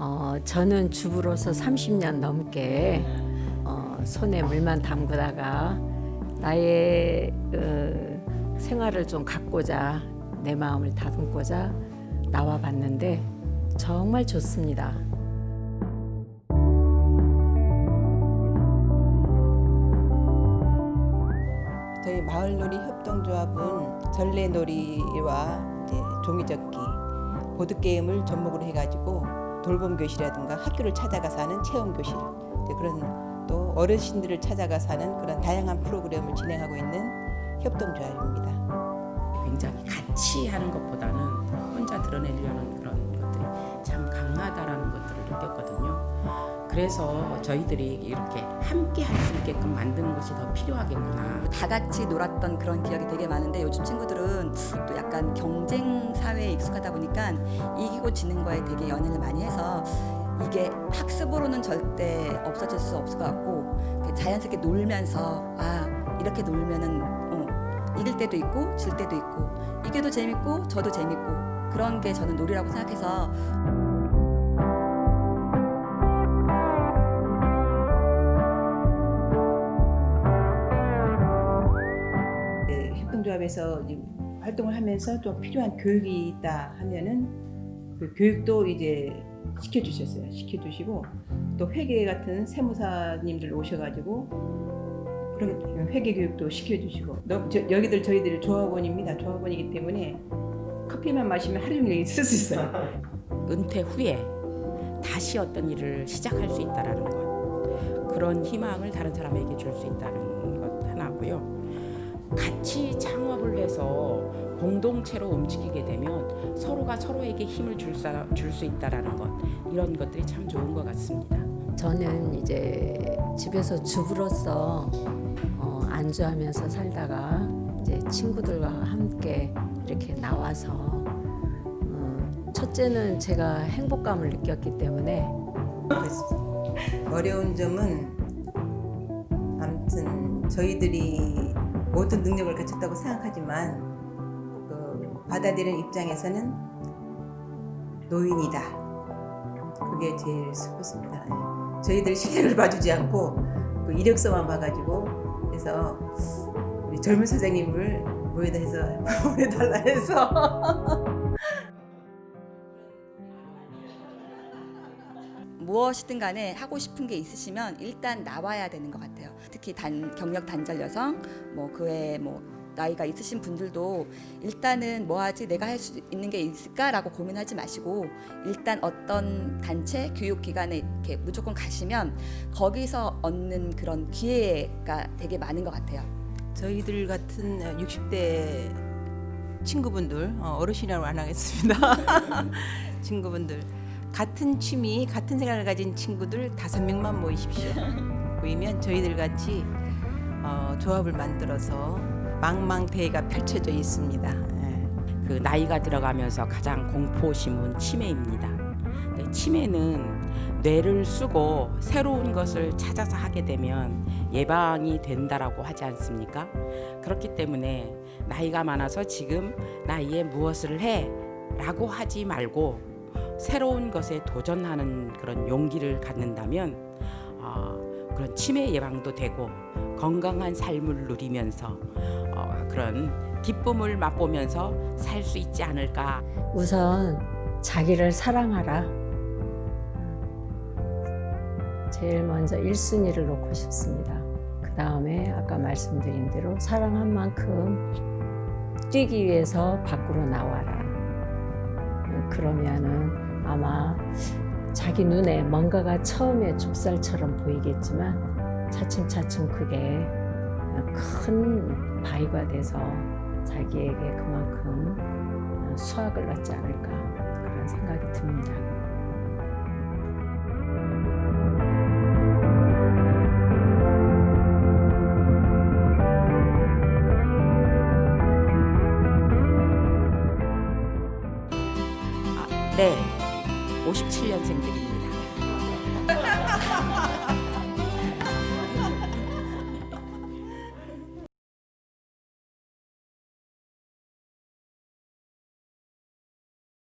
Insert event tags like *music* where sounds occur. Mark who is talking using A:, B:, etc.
A: 어, 저는 주부로서 30년 넘게 어, 손에 물만 담그다가 나의 어, 생활을 좀 갖고자 내 마음을 다듬고자 나와 봤는데 정말 좋습니다.
B: 저희 마을놀이 협동조합은 전래놀이와 종이접기, 보드게임을 접목으로 해가지고 돌봄 교실이라든가 학교를 찾아가서 하는 체험 교실 그런 또 어르신들을 찾아가서 하는 그런 다양한 프로그램을 진행하고 있는 협동조합입니다.
C: 굉장히 같이 하는 것보다는 혼자 드러내려는 그런 것들이 참 강하다라는 것들을 느꼈거든요. 그래서 저희들이 이렇게 함께 할 수 있게끔 만드는 것이 더 필요하겠구나.
D: 다 같이 놀았던 그런 기억이 되게 많은데 요즘 친구들은 또 약간 경쟁 사회에 익숙하다 보니까 이기고 지는 거에 되게 연연을 많이 해서 이게 학습으로는 절대 없어질 수 없을 것 같고 자연스럽게 놀면서 아 이렇게 놀면은 어, 이길 때도 있고 질 때도 있고 이게도 재밌고 저도 재밌고 그런 게 저는 놀이라고
B: 생각해서 이제 활동을 하면서 좀 필요한 교육이 있다 하면은 그 교육도 이제 시켜주셨어요. 시켜주시고 또 회계 같은 세무사님들 오셔가지고 그런 회계 교육도 시켜주시고 너, 저, 여기들 저희들 조합원입니다. 조합원이기 때문에 커피만 마시면 하루 종일 있을 수 있어요. *laughs*
C: 은퇴 후에 다시 어떤 일을 시작할 수 있다라는 것 그런 희망을 다른 사람에게 줄 수 있다는 것 하나고요. 같이 창업을 해서 공동체로 움직이게 되면 서로가 서로에게 힘을 줄 수 있다라는 것 이런 것들이 참 좋은 것 같습니다.
A: 저는 이제 집에서 주부로서 어, 안주하면서 살다가 이제 친구들과 함께 이렇게 나와서 어, 첫째는 제가 행복감을 느꼈기 때문에
B: 어려운 점은 아무튼 저희들이 모든 능력을 갖췄다고 생각하지만 그 받아들이는 입장에서는 노인이다. 그게 제일 슬펐습니다. 예. 저희들 시대를 봐주지 않고 그 이력서만 봐가지고 그래서 우리 젊은 사장님을 모여다 해서 *laughs* 보내달라 해서
D: 무엇이든 간에 하고 싶은 게 있으시면 일단 나와야 되는 것 같아요. 특히 단, 경력 단절 여성, 뭐 그외 뭐 나이가 있으신 분들도 일단은 뭐 하지 내가 할 수 있는 게 있을까라고 고민하지 마시고 일단 어떤 단체 교육 기관에 이렇게 무조건 가시면 거기서 얻는 그런 기회가 되게 많은 것 같아요.
B: 저희들 같은 60대 친구분들 어, 어르신이라고 안 하겠습니다. *laughs* 친구분들 같은 취미, 같은 생각을 가진 친구들 다섯 명만 모이십시오. 모이면 저희들 같이 어, 조합을 만들어서 망망대해가 펼쳐져 있습니다. 예.
C: 그 나이가 들어가면서 가장 공포심은 치매입니다. 근데 치매는 뇌를 쓰고 새로운 것을 찾아서 하게 되면 예방이 된다라고 하지 않습니까? 그렇기 때문에 나이가 많아서 지금 나이에 무엇을 해 라고 하지 말고 새로운 것에 도전하는 그런 용기를 갖는다면 어, 그런 치매 예방도 되고 건강한 삶을 누리면서 어, 그런 기쁨을 맛보면서 살 수 있지 않을까
A: 우선 자기를 사랑하라. 제일 먼저 1순위를 놓고 싶습니다. 그 다음에 아까 말씀드린 대로 사랑한 만큼 뛰기 위해서 밖으로 나와라. 그러면은 아마 자기 눈에 뭔가가 처음에 좁쌀처럼 보이겠지만 차츰차츰 그게 큰 바위가 돼서 자기에게 그만큼 수확을 얻지 않을까 그런 생각이 듭니다.
C: 네 57년생들입니다.